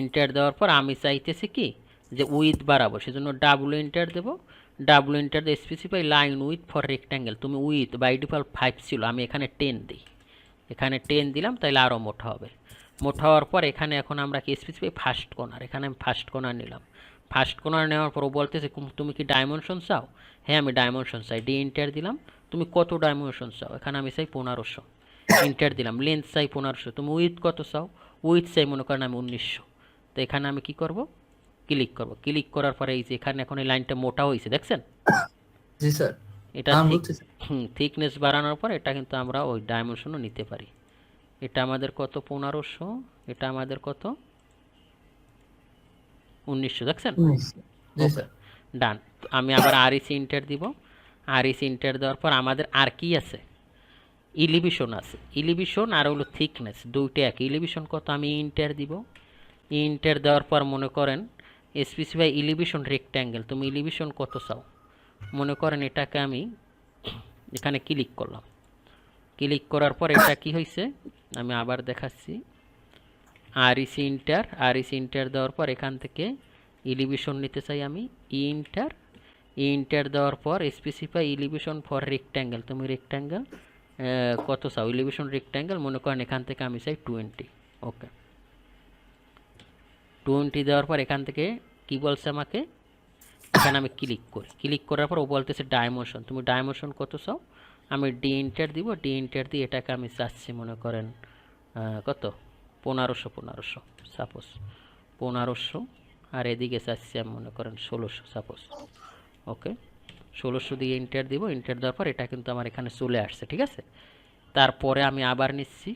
Inter দেওয়ার পর আমি চাইতেছি কি? যে উইথ বাড়াবো, সেজন্য ডাবলু ইন্টার দেবো। ডাবলু ইন্টার দিয়ে specify line width for rectangle তুমি উইথ বাই ডিফল্ট ফাইভ ছিল, আমি এখানে টেন দিই। এখানে টেন দিলাম তাহলে আরও মোটা হবে। মোটা হওয়ার পর এখানে এখন আমরা কি স্পেসিফাই ফার্স্ট কর্নার এখানে আমি ফার্স্ট কর্নার নিলাম। ফার্স্ট কর্নার নেওয়ার পর ও বলতেছে তুমি কি ডাইমেনশন চাও? হ্যাঁ আমি ডাইমেনশন চাই। ডি ইন্টার দিলাম। তুমি কত ডাইমেনশন চাও? এখানে আমি চাই পনেরোশো। ইন্টার দিলাম। লেন্থ চাই পনেরোশো। তুমি উইথ কত চাও? উইথ চাই মনে করেন আমি উনিশশো। তো এখানে আমি কি করব? ক্লিক করব। ক্লিক করার পরে এই যে এখানে এখন এই লাইনটা মোটা হয়েছে দেখছেন? জি স্যার। এটা হ্যাঁ থিকনেস বাড়ানোর পর এটা কিন্তু আমরা ওই ডাইমেনশনও নিতে পারি। এটা আমাদের কত? পনেরোশো। এটা আমাদের কত? উনিশশো দেখছেন? ডান আমি আবার আর ইসি ইন্টার দিব। আর ইসি ইন্টার দেওয়ার পর আমাদের আর কি আছে? ইলিভিশন আছে। ইলিভিশন আর হলো থিকনেস দুইটা এক ইলিভিশন কত? আমি ইন্টার দিব। ইন্টার দেওয়ার পর মনে করেন স্পেসিফাই ইলিভিশন রেক্ট্যাঙ্গেল তুমি ইলিভিশন কত চাও? মনে করেন এটাকে আমি এখানে ক্লিক করলাম। ক্লিক করার পর এটা কি হয়েছে আমি আবার দেখাচ্ছি। R EC enter R EC enter দেওয়ার পর এখান থেকে ইলিভিশন নিতে চাই আমি। ইন্টার ইন্টার দেওয়ার পর স্পেসিফাই ইলিভিশন ফর রেক্ট্যাঙ্গেল তুমি রেক্ট্যাঙ্গেল কত চাও? ইলিভিশন রেক্ট্যাঙ্গেল মনে করেন এখান থেকে আমি চাই টোয়েন্টি ওকে টোয়েন্টি দেওয়ার পর এখান থেকে কি বলছে আমাকে? এখানে আমি ক্লিক করি। ক্লিক করার পর ও বলতেছে ডাইমেনশন তুমি ডাইমেনশন কত চাও? আমি ডি ইন্টার দিব। ডি ইন্টার দিয়ে এটাকে আমি চাচ্ছি, মনে করেন কত? পনেরোশো পনেরোশো সাপোজ পনেরোশো, আর এদিকে চাচ্ছি আমি, মনে করেন, ষোলোশো সাপোজ ওকে? ষোলোশো দিয়ে ইন্টার দিব। ইন্টার দেওয়ার পর এটা কিন্তু আমার এখানে চলে আসছে, ঠিক আছে? তারপরে আমি আবার নিচ্ছি।